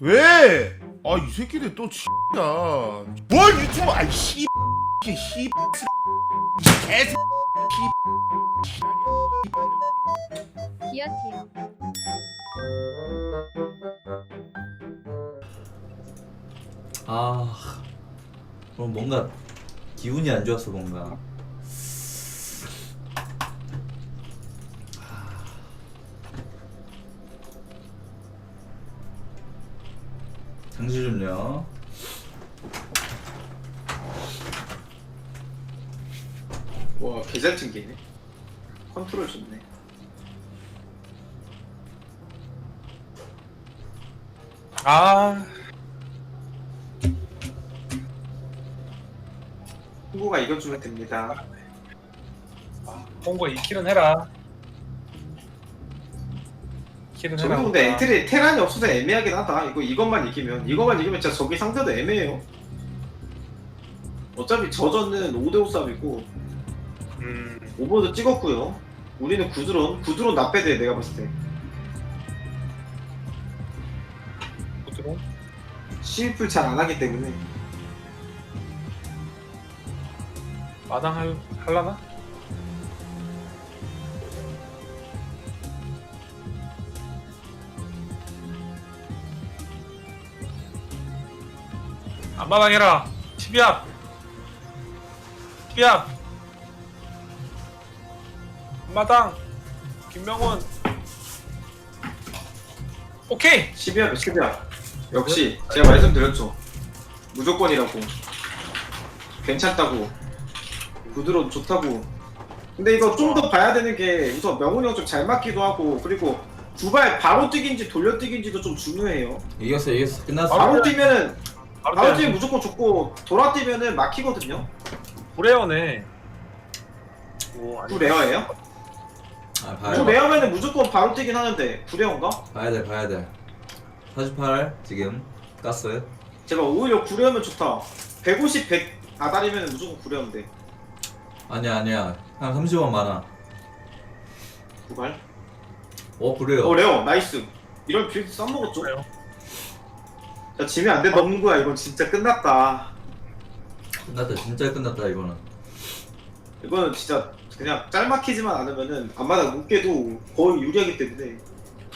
왜? 아 이 새끼들 또 X야 뭘 유튜브 아이 씨 씨, 씨, 개 기어티어 아 오늘 뭔가 기운이 안 좋았어 뭔가 장시 좀요. 와 개잘 튕기네. 컨트롤 좋네. 아, 홍구가 이겨주면 됩니다. 홍보 2킬은 해라. 킬은 해라. 저도 근데 엔트리 테란이 없어서 애매하긴 하다. 이거 이것만 이기면. 이것만 이기면 진짜 저기 상대도 애매해요. 어차피 저전은 5대5 싸움이고 음, 오버도 찍었고요. 우리는 구드론 구드론 나빼대 내가 봤을 때. 부드러운. 시위풀 잘안 하기 때문에. 마당 할, 할라나? 마당 해라. 12압. 12압. 앞마당. 김명훈. 오케이. 12합 12합 역시 제가 말씀드렸죠 무조건이라고 괜찮다고 구드론 좋다고 근데 이거 좀 더 봐야 되는 게 우선 명훈이 형 좀 잘 맞기도 하고 그리고 두발 바로 뛰긴지 돌려 뛰긴지도 좀 중요해요 이겼어 이겼어 끝났어 바로 바로 뛰면은 바로. 뛰면 무조건 좋고 돌아 뛰면은 막히거든요 브레어네. 오, 아니. 구 레어예요? 아구 봐야 레어면은 무조건 바로 뛰긴 하는데 구레어인가? 봐야 돼 봐야 돼 48 지금 가스 제가 오히려 구레어면 좋다 150, 100 아다리면 무조건 구레어인데 아니야 아니야 한 30원 많아 두발 어 그래요 어 레어 나이스 이런 빌드 써먹었죠? 그래요. 자 지면 안 된다 없는 거야 이건 진짜 끝났다 끝났다 진짜 끝났다 이거는 이거는 진짜 그냥 짤막히지만 않으면은 안마다 묶게도 거의 유리하기 때문에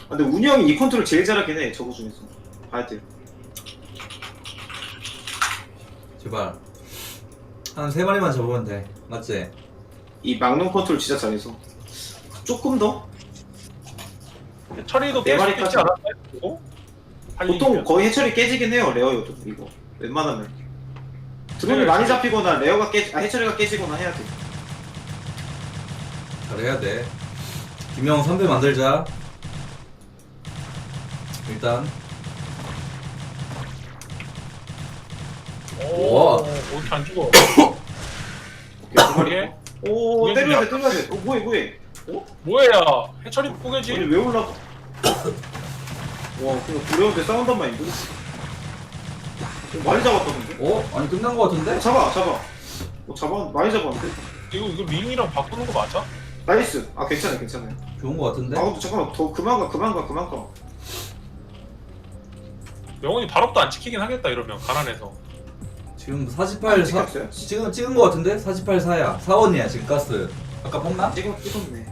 아, 근데 운이 형이 이 컨트롤 제일 잘하긴 해 저거 중에서 봐야 돼요 제발 한 세 마리만 잡으면 돼 맞지? 이 막는 컨트롤 진짜 잘해서 조금 더? 처리도 네 마리까지. 있지 않았나요? 이거? 보통. 거의 해철이 깨지긴 해요 레어여도 이거 웬만하면 드론이 네, 많이. 잡히거나 레어가 깨 아, 해철이가 깨지거나 해야 돼 잘해야 돼 김영 선배 만들자 일단 오, 와. 오, 이렇게 안 죽어. 오케이, 오 때려야 돼 때려야 돼 어, 뭐해 뭐해 어? 뭐야? 해처리 아니 포개지? 왜 올라? 와 그냥 두려운데 싸운단 말인데? 많이 잡았다 근데? 어? 아니 끝난 거 같은데? 잡아 잡아 어 잡아 많이 잡았는데? 이거 이거 링이랑 바꾸는 거 맞아? 나이스 아 괜찮아 괜찮아 좋은 거 같은데? 아 근데 잠깐만 더 그만 가 그만 가 그만 가 영원히 발업도 안 지키긴 하겠다 이러면 가난해서. 지금 48 사, 찍혔어요? 지금 찍은 거 같은데? 48 4야 4원이야 지금 가스 아까 봤나? 찍어 찍었네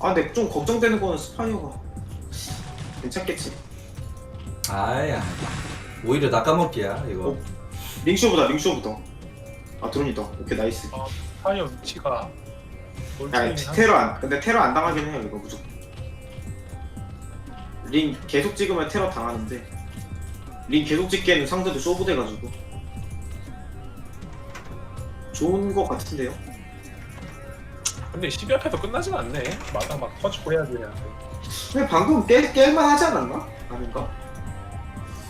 아 근데 좀 걱정되는 거는 스파이어가 괜찮겠지 아야 오히려 낚아먹기야 이거 어? 링쇼보다 링쇼보다 아 드론이다 오케이 나이스 타이어 위치가 야 테러 안 근데 테러 안 당하긴 해요 이거 무조건 링 계속 찍으면 테러 당하는데 링 계속 찍기에는 상대도 쇼부돼가지고 좋은 거 같은데요? 근데 12앞에도 끝나진 않네. 마당 막 터지고 해야 되는데. 근데 방금 깨, 깰만 하지 않았나? 아닌가?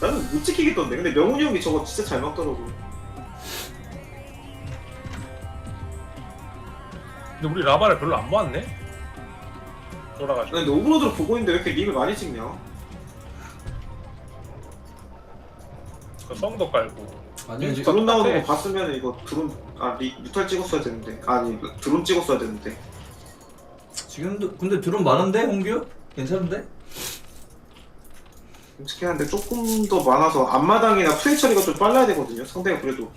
나는 못 지키겠던데 근데 명훈이 형이 저거 진짜 잘 막더라고 근데 우리 라바를 별로 안 모았네. 돌아가지고. 근데 오브로드로 보고 있는데 왜 이렇게 링을 많이 찍냐? 그 썸도 깔고. 아니 지금 드론 나오는 거. 봤으면 이거 드론 아 리, 뮤탈 찍었어야 되는데 아니 드론 찍었어야 되는데 지금도 근데 드론 많은데 홍규? 괜찮은데? 끔찍해 한데 조금 더 많아서 앞마당이나 플레이 처리가 좀 빨라야 되거든요. 상대가 그래도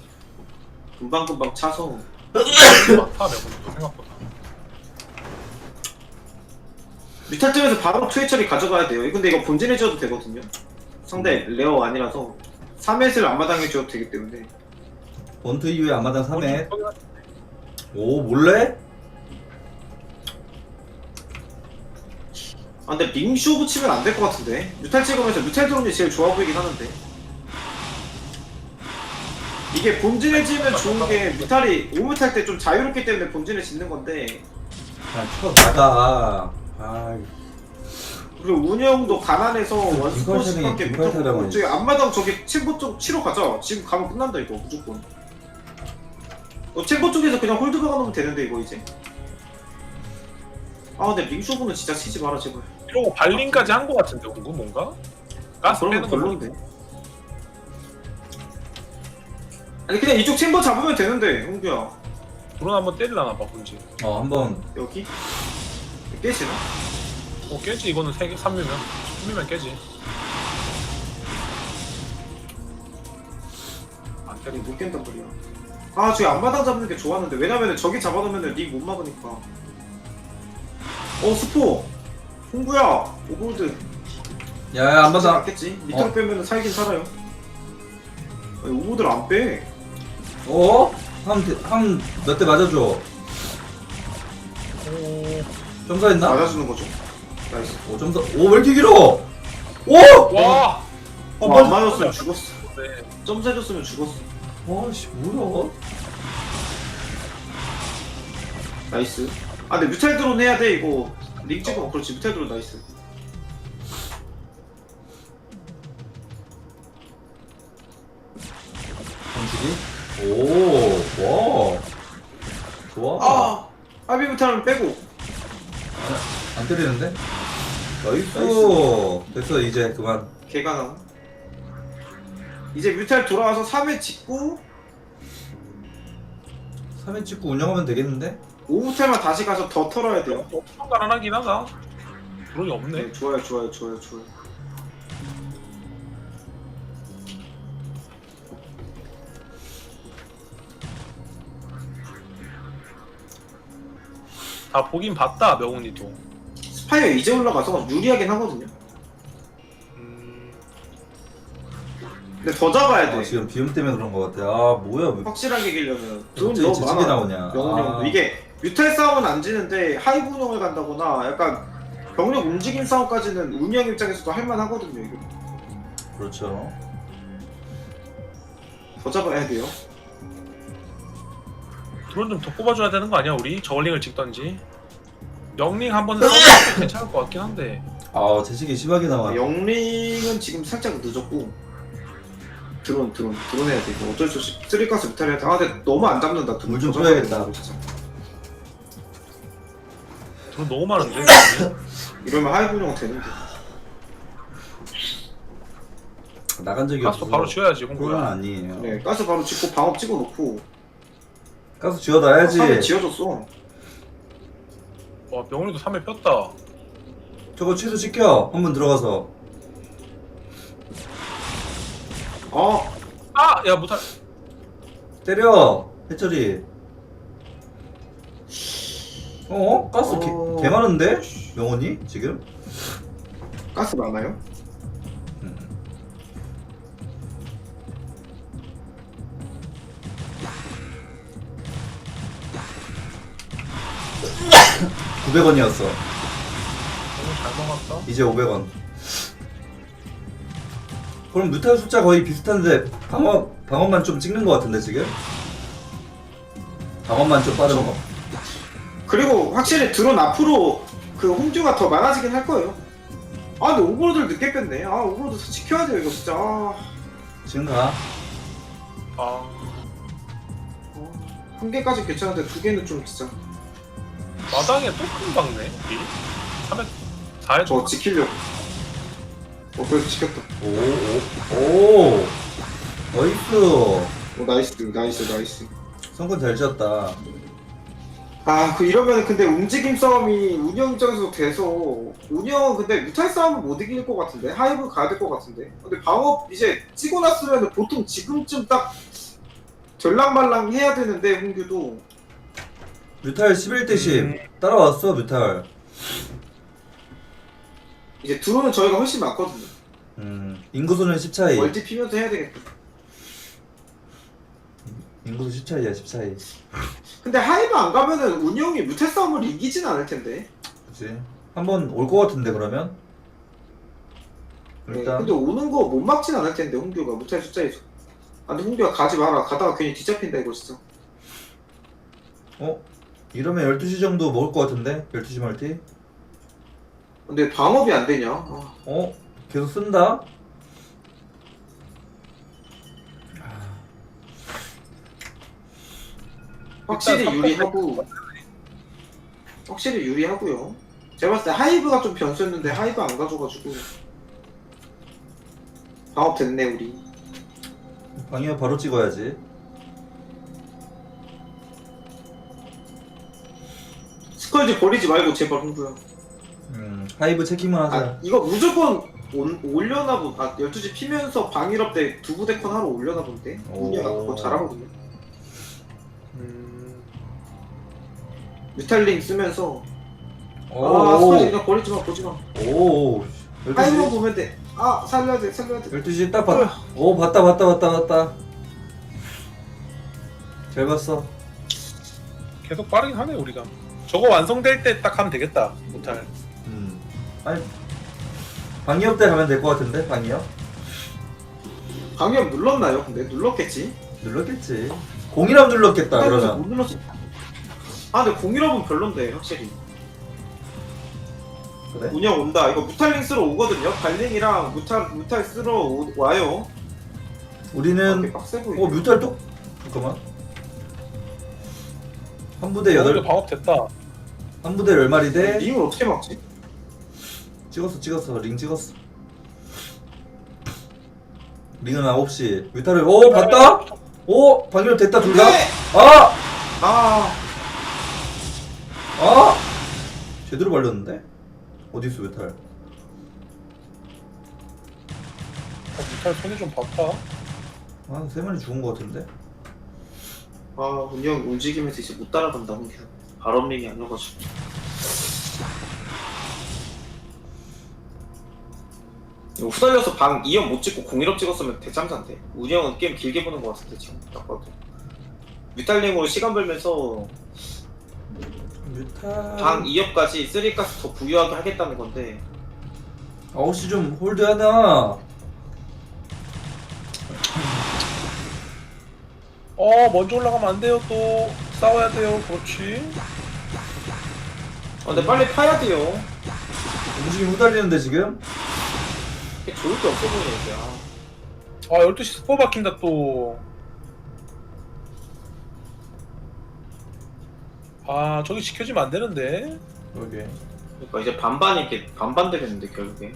금방금방 차서 생각보다. 뮤탈점에서 바로 투회 처리 가져가야 돼요. 근데 이거 본진에 지어도 되거든요. 상대 레어 아니라서 3맷을 앞마당에 지어도 되기 때문에 본트 이후에 앞마당 3회 오 몰래? 아 근데 밍쇼 붙이면 안 될 것 같은데. 뮤탈 찍으면서 뮤탈 드론이 제일 좋아 보이긴 하는데. 이게 본진에 지으면 좋은 게 뮤탈이 오뮤탈 때 좀 자유롭기 때문에 본진에 짓는 건데. 그냥 쳐 나가 아 그리고 운영도 가난해서 그 원스포츠밖에 빈털 못하고 사람은 저기 앞마당 저기 챔버 쪽 치러 가자. 지금 가면 끝난다 이거. 무조건. 어, 챔버 쪽에서 그냥 홀드 박아놓으면 되는데 이거 이제. 아 근데 밍쇼부는 진짜 치지 마라 제발 이러고 발링까지 한 거 같은데 공구 뭔가? 가스 그런 빼는 거거 별론데 아니 그냥 이쪽 챔버 잡으면 되는데 홍규야 드론 한번 때리려나 봐 본지. 어 한번 여기 깨지나? 어 깨지 이거는 세개 3미면 3미면 깨지. 안 아니. 못 깬단 말이야 아 저기 앞마당 잡는 게 좋았는데 왜냐면은 저기 잡아놓으면은 닉 못 막으니까 어 스포 홍구야 오골드 야야 앞마당 맞겠지 밑으로 어. 빼면은 살긴 살아요 아니 오골드를 안빼 어? 한한몇 대 맞아줘 오. 점사했나? 맞아주는 거죠 나이스 오 점사 오왜 이렇게 길어? 오! 와. 어, 어, 안 맞아. 맞았으면 죽었어 네. 점사해줬으면 죽었어 와씨 뭐야? 나이스 아 근데 뮤탈 드론 해야 돼 이거 링 찍어 그렇지 뮤탈 드론 나이스 방식이? 오, 와. 좋아. 아 하비 뮤탈은 빼고 안 때리는데? 나이스. 됐어, 이제 그만. 개가 나고 이제 뮤탈 돌아와서 3회 찍고 3회 찍고 운영하면 되겠는데? 5후탈만 다시 가서 더 털어야 돼요 엄청 가난하긴 하다. 드론이 없네. 네 좋아요 좋아요 좋아요 좋아요 다 보긴 봤다 명훈이도. 스파이어 이제 올라가서 유리하긴 하거든요 음. 근데 더 잡아야 돼 아, 지금 비움 때문에 그런 것 같아. 아, 뭐야. 왜 확실하게 이기려면 돈 갑자기 너무 많아 나오냐. 명훈 아. 형도 이게 뮤탈 싸움은 안 지는데 하이브 운영을 간다거나 약간 병력 움직임 싸움까지는 운영 입장에서도 할만하거든요 이거 그렇죠. 더 잡아야 돼요 드론 좀 더 뽑아줘야 되는 거 아니야 우리? 저글링을 찍던지. 영링 한번 해도 괜찮을 것 같긴 한데. 아, 재식이 심하게 나와. 영링은 지금 살짝 늦었고 드론 드론 드론 해야 돼 이거 어쩔 수 없이 쓰리가스 뮤탈 해야 돼 아 근데 너무 안 잡는다 드론 물좀 더 잡아야. 된다, 진짜. 드론 너무 많은데. 이러면 하이브 운영 되는데 나간 적이 가스 없어. 바로 지어야지 그건 홍구야. 아니에요. 네 가스 바로 찍고 방업 찍어 놓고 가스 지어놔야지. 사에 지어줬어 와 명훈이도 3회 폈다. 저거 취소 시켜. 한번 들어가서. 어 아! 야 못할. 때려. 해철이. 어? 가스 어. 개, 개 많은데? 명원이 지금? 가스 많아요? 음. (900원이었어) 너무 잘 먹었다. 이제 500원 그럼 뮤탈 숫자 거의 비슷한데 방어 방어만 좀 찍는 것 같은데 지금 방어만 좀 빠른 거 그리고 확실히 드론 앞으로 그 홍주가 더 많아지긴 할 거예요. 아 근데 오버로드를 늦게 뺐네. 아 오버로드 지켜야 돼요 이거 진짜. 아, 지금 가? 아. 어, 한 개까지 괜찮은데 두 개는 좀 진짜. 마당에 또큰 박네. 우리. 3회 4회 저 지키려고. 어 그래도 지켰다. 오 오 오. 나이스. 어 나이스 나이스 나이스. 성권 잘 지었다 아, 그 이러면 근데 움직임 싸움이 운영 입장에서 돼서 운영은 근데 무탈 싸움은 못 이길 것 같은데? 하이브 가야 될 것 같은데? 근데 방업 이제 찍고 났으면 보통 지금쯤 딱 전랑말랑 해야 되는데 홍규도. 뮤탈 11대 10 따라왔어 뮤탈. 이제 드론은 저희가 훨씬 많거든요. 음 인구수는 10 차이. 멀티 피면서 해야 되겠다 인구수 10 차이야 10 차이. 근데 하이브 안 가면은 운영이 무탈 싸움을 이기진 않을 텐데. 그치? 한번 올 것 같은데 그러면? 네, 일단 근데 오는 거 못 막진 않을 텐데 홍규가 무탈 숫자에서. 아 근데 홍규가 가지 마라. 가다가 괜히 뒤잡힌다 이거 진짜. 어? 이러면 12시 정도 먹을 것 같은데? 12시 멀티? 근데 방업이 안 되냐? 아. 어? 계속 쓴다? 확실히 유리하고 확실히 유리하고요. 제가 봤을 때 하이브가 좀 변수였는데 하이브 안 가져가지고 방업 됐네 우리. 방이면 바로 찍어야지 스컬지 버리지 말고 제발 홍구야. 음 하이브 체킹만 하자 아 이거 무조건 온, 올려나 보. 아 12시 피면서 방일업 때 두부 데컨 하러 올려나 본데. 오. 운이가 그거 잘하거든요. 음, 뮤탈링 쓰면서 아 오, 스컬지 그냥 버리지 마 보지 마. 오, 하이브만 12시, 보면 돼. 아 살려야 돼 살려야 돼. 12시 딱 봤, 오, 봤다, 봤다, 봤다, 봤다. 잘 봤어. 계속 빠르긴 하네 우리가. 저거 완성될 때 딱 하면 되겠다. 못할. 음. 아니, 방이업 때 가면 될 것 같은데, 방이업? 방역 눌렀나요? 근데 눌렀겠지. 눌렀겠지. 공이랑 눌렀겠다, 못 그러면. 눌렀어. 아 근데 공일업은 별론데 확실히. 그래? 운영 온다. 이거 무탈링 쓰러 오거든요. 발링이랑 무탈 무탈 쓰러 오, 와요. 우리는, 되게 빡세 보이네. 어, 뮤탈 또, 잠깐만. 한 부대 여덟, 방업 됐다. 한 부대 열 마리 대, 링을 어떻게 막지? 찍었어, 찍었어, 링 찍었어. 링은 9시. 뮤탈을, 오, 봤다? 오, 방이업 됐다, 둘 다? 네! 아! 아 아! 제대로 발렸는데? 어디있어 메탈? 어, 못할 손이 좀 박하. 아, 세 마리 죽은 것 같은데? 아, 운영 움직이면서 이제 못 따라간다 홍규. 발언링이 아니어가지고. 이거 후달려서 방 2형 못 찍고 공일업 찍었으면 대참사인데 운영은 게임 길게 보는 것 같은데 지금 딱 봐도 뮤탈링으로 시간 벌면서 메탈... 방 2업까지 3가스 더 부유하게 하겠다는 건데 9시 좀 홀드하나? 어 먼저 올라가면 안 돼요 또 싸워야 돼요. 그렇지. 아, 근데 빨리 파야 돼요 움직임 후달리는데 지금? 이게 좋을 게 없어 보이네 이제 아. 아 12시 스포 박힌다 또. 아 저기 지켜지면 안 되는데. 그러게. 그러니까 이제 반반 이렇게 반반 되겠는데 결국에.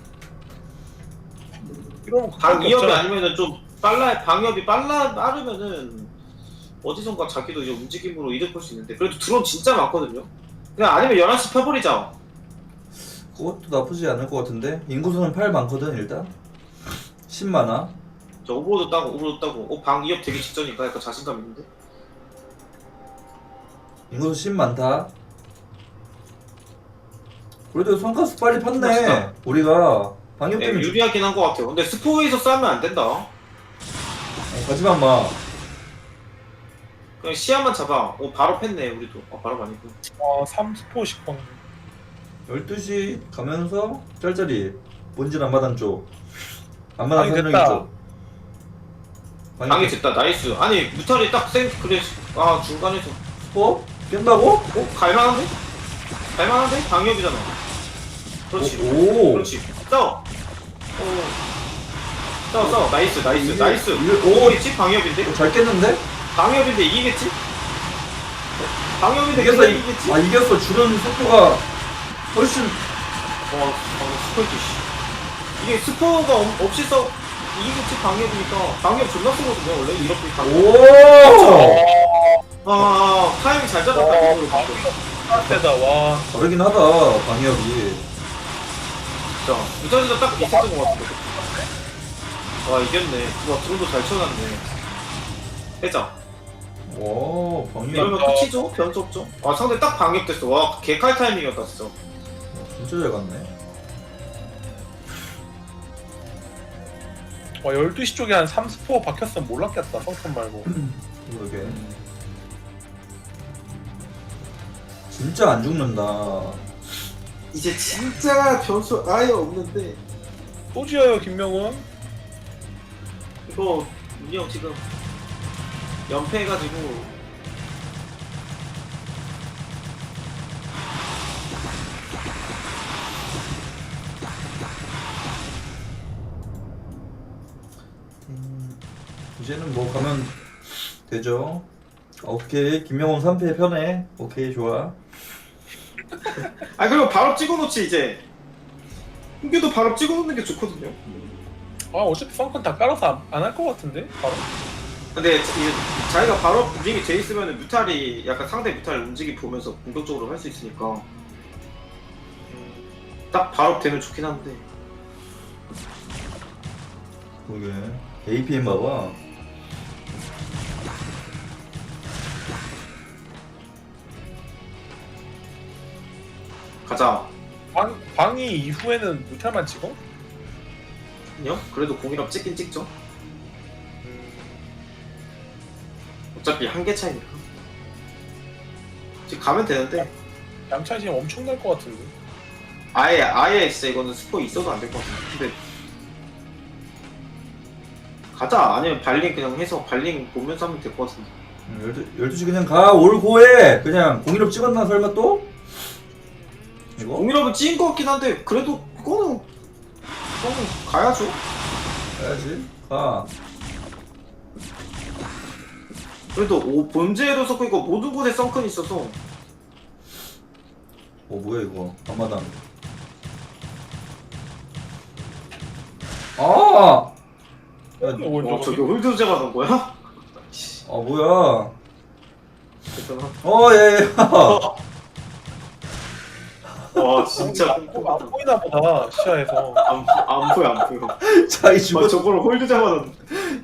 이러면 방 그밖에 2업이 없잖아. 아니면은 좀 빨라 방역이 빨라 빠르면은 어디선가 자기도 이제 움직임으로 이득 볼 수 있는데 그래도 드론 진짜 많거든요? 그냥 아니면 11시 펴버리자. 그것도 나쁘지 않을 것 같은데? 인구수는 8 많거든 일단. 10 많아. 저 오버로드 따고 오버로드 따고. 어, 방 2업 되기 직전이니까 약간 자신감 있는데 인구수 10 많다. 그래도 성가스 빨리 팠네. 맞다. 우리가 방역 네, 때문에 유리하긴 한 것 같아요. 근데 스포에서 싸면 안 된다. 어, 가지마 마. 그냥 시야만 잡아. 어 바로 팼네 우리도. 어 바로 아니고 아 3스포 10번. 12시 가면서 짤짤이 본진 안마당 쪽 안마당 방이 선정 됐다. 쪽. 방이 됐다. 나이스. 아니 무탈이 딱 생 그래. 아 중간에서. 어? 깬다고? 어? 갈만한데? 갈만한데? 방역이잖아 그렇지 오, 오. 그렇지 싸워 어. 싸워 싸워 나이스 나이스 이게- 나이스 이게- 오 오. 이겠지? 방역인데? 잘 깼는데? 방역인데 이기겠지? 방역인데 이겼어 이- 이기겠지? 아 이겼어 주는 속도가 훨씬 와 방금 스포이트 씨 이게 스포가 없- 없이 써 이기겠지 방역이니까 방역 존나 쓰거든요 원래 이렇게 방역 오 아 타이밍 잘 잡았다 와, 이거를. 방금. 세다 와. 다르긴 하다 방역이. 진짜 유타리가 딱 비슷했던 것 같은데 와 이겼네. 와 드론도 잘 쳐놨네. 해자. 와 방역 이러면 끝이죠? 변수 없죠? 아 상대 딱 방역됐어. 와 개칼 타이밍이었다 진짜. 진짜 잘 갔네. 와 12시 쪽에 한 3스포 박혔으면 몰랐겠다 성큰 말고. 그러게 진짜 안 죽는다. 이제 진짜 변수 아예 없는데. 또 지어요 김명훈? 이거 형 지금 연패해가지고. 음, 이제는 뭐 가면 되죠. 오케이 김명훈 3패 편해. 오케이 좋아 아 그리고 바로 찍어놓지 이제. 홍규도 바로 찍어놓는 게 좋거든요. 아 어차피 성큰 다 깔아서 안 할 것 같은데? 바로? 근데 이제 자기가 바로 움직임이 돼 있으면 뮤탈이 약간 상대 뮤탈 움직임 보면서 공격적으로 할 수 있으니까. 딱 바로 되면 좋긴 한데. 그러게. APM 봐봐 가자. 방, 방이 이후에는 무탈만 찍어? 아니요? 그래도 공이랑 찍긴 찍죠. 어차피 한 개 차이니까. 지금 가면 되는데. 양차 지금 엄청 날 것 같은데. 아예 아예 진짜 이거는 스포 있어도 안 될 것 같은데. 근데 가자. 아니면 발링 그냥 해서 발링 보면서 하면 될 것 같은데. 12, 12시 그냥 가. 올고해 그냥 공일업 찍었나 설마 또? 이거? 공이라면 찐것 같긴 한데 그래도 그거는 그거는 가야죠. 가야지. 가. 그래도 오, 본체에도 섞고 있고 모든 곳에 썬큰 있어서. 어 뭐야 이거. 앞마당. 아! 야, 어, 어, 저기 홀드 제가 넣은 거야? 아 뭐야? 대단하다 어 예 예 와 진짜. 안, 보- 안 보이나 보다 시야에서. 안, 안 보여 안 보여. 자기 아, 죽었, 저걸 홀드제가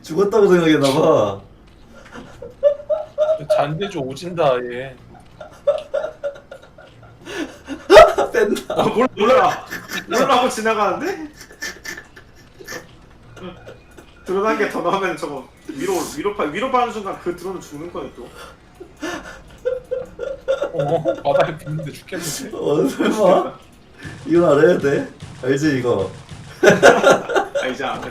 죽었다고 생각했나봐. 잔대주 오진다 얘. 뺀다. 아, 몰라 몰라. 몰라 하고 지나가는데? 드론 한 개 더 나오면 저거 위로 위로 파 위로 파는 순간 그 드론은 죽는 거예요 또 어? 바닥에 붙는데 죽겠는데? 어 설마? 이건 알아야 돼? 알지 이거? 아 이제 안 해.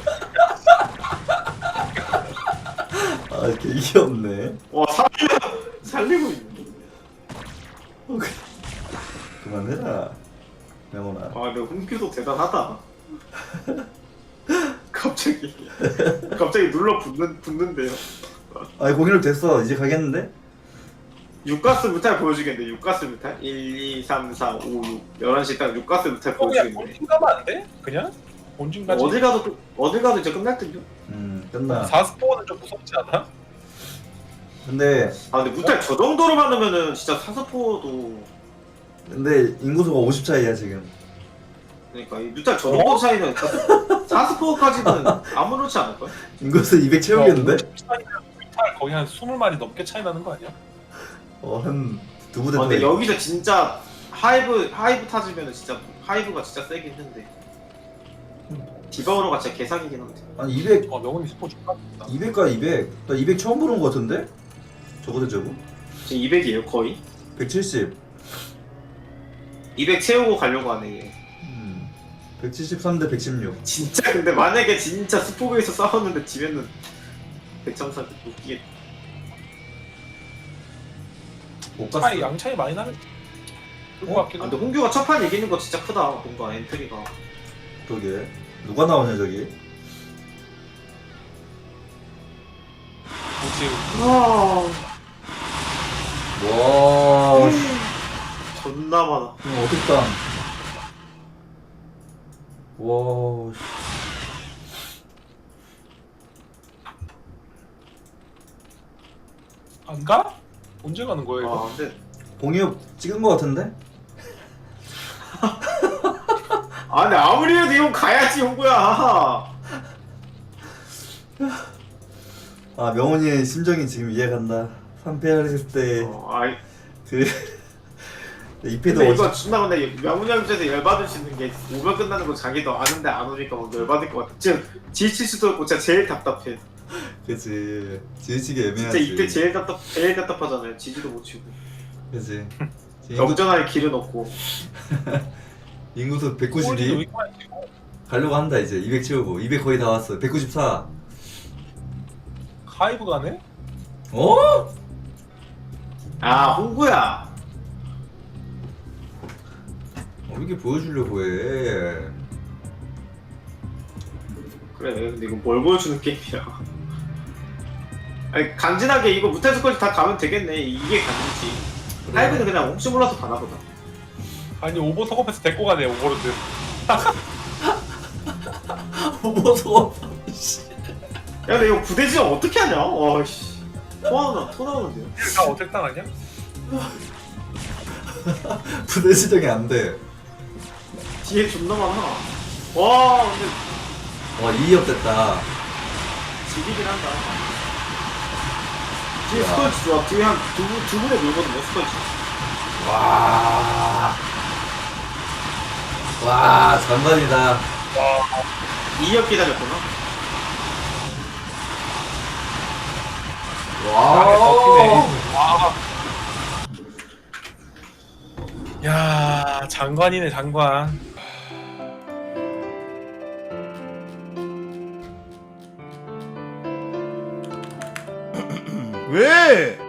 아 이렇게 귀엽네. 와 살려! 살리고 있네. 어, 그- 그만해라 명훈아. 아 근데 훈규도 대단하다. 갑자기. 갑자기 눌러 붙는 붙는데요. 아니 공일업 됐어. 이제 가겠는데? 육가스 무탈 보여주겠는데 육가스 무탈 1, 2, 3, 4, 5, 6 11시 딱 육가스 무탈 어, 그냥 보여주겠는데 본진 가면 안 돼? 그냥? 본진까지 어딜 가도 끝- 어딜 가도 이제 끝날 듯요 음 끝나 4스포는 좀 무섭지 않아? 근데 아 근데 무탈 저 정도로 많으면은 진짜 사스포도 근데 인구수가 50 차이야 지금 그러니까 이 무탈 저 정도 차이는 사스포까지는 아무렇지 않을걸? 인구수 200 채우겠는데? 뮤탈 거의 한 20마리 넘게 차이 나는 거 아니야? 어 한 두 부대 아, 더 근데 있- 여기서 진짜 하이브 하이브 타지면은 진짜 하이브가 진짜 세긴 했는데 디바우로가 진짜 개사기긴 한데 아니 200어 명훈이 스포 줄까? 200가 200. 나 200 처음 보는 거 같은데? 저거 대 저거? 지금 200이에요 거의 170. 200 채우고 가려고 하네 얘. 음. 173 대 116. 진짜 근데 만약에 진짜 스포그에서 싸웠는데 지면은 백점사 웃기겠다 못 갔어. 양 차이 많이 나면 그럴 어? 것 같긴 아, 한데 근데 홍규가 첫판 이기는 거 진짜 크다 뭔가 엔트리가 그러게. 누가 나오냐 저기? 뭐지 와 와. 존나 많아 이거 어둡다. 와. 씨. 안 가? 언제 가는 거야 이거? 아 근데 공이업 찍은 거 같은데? 아 근데 아무리 해도 이건 가야지 홍구야. 아 명훈이의 심정이 지금 이해간다. 3패했을 때 어, 아이. 그 이패도 근데 이거 존나 근데 명훈이 형 입장에서 열받을 수 있는 게 오면 끝나는 거 자기도 아는데 안 오니까 막 열받을 것 같아. 지금 지칠 수도 없고 진짜 제일 답답해 그치. 지지치기 진짜 애매하지. 이때 제일 답답 제일 답답하잖아요. 지지도 못 치고. 그치. 인구, 역전할 길은 없고. 인구수 꼴찌도 192 여기까지 찍고. 가려고 한다 이제. 200 채우고. 200 거의 다 왔어. 194 하이브 가네? 어? 아 홍구야. 어, 이렇게 보여주려고 해. 그래 근데 이거 뭘 보여주는 게임이야 아니 간지나게 이거 무탈스까지 다 가면 되겠네. 이게 간지지 하이브는 그냥 혹시 몰라서 가나 보다. 아니 오버 속업해서 데리고 가네 오버로드. 보소 야 근데 이거 부대지점 어떻게 하냐? 와씨. 토 나오나 토 나오는데요? 다 어택 당하냐? 부대 지정이 안 돼. 뒤에 존나 많아. 와 근데 와 2업 됐다. 지리긴 한다 뒤에 야. 스컬지 좋아 뒤에 한두 두 분에 놀거든요 스컬지 와. 와, 장관이다. 2업 기다렸구나 아, 와. 와. 야 장관이네 장관. 왜?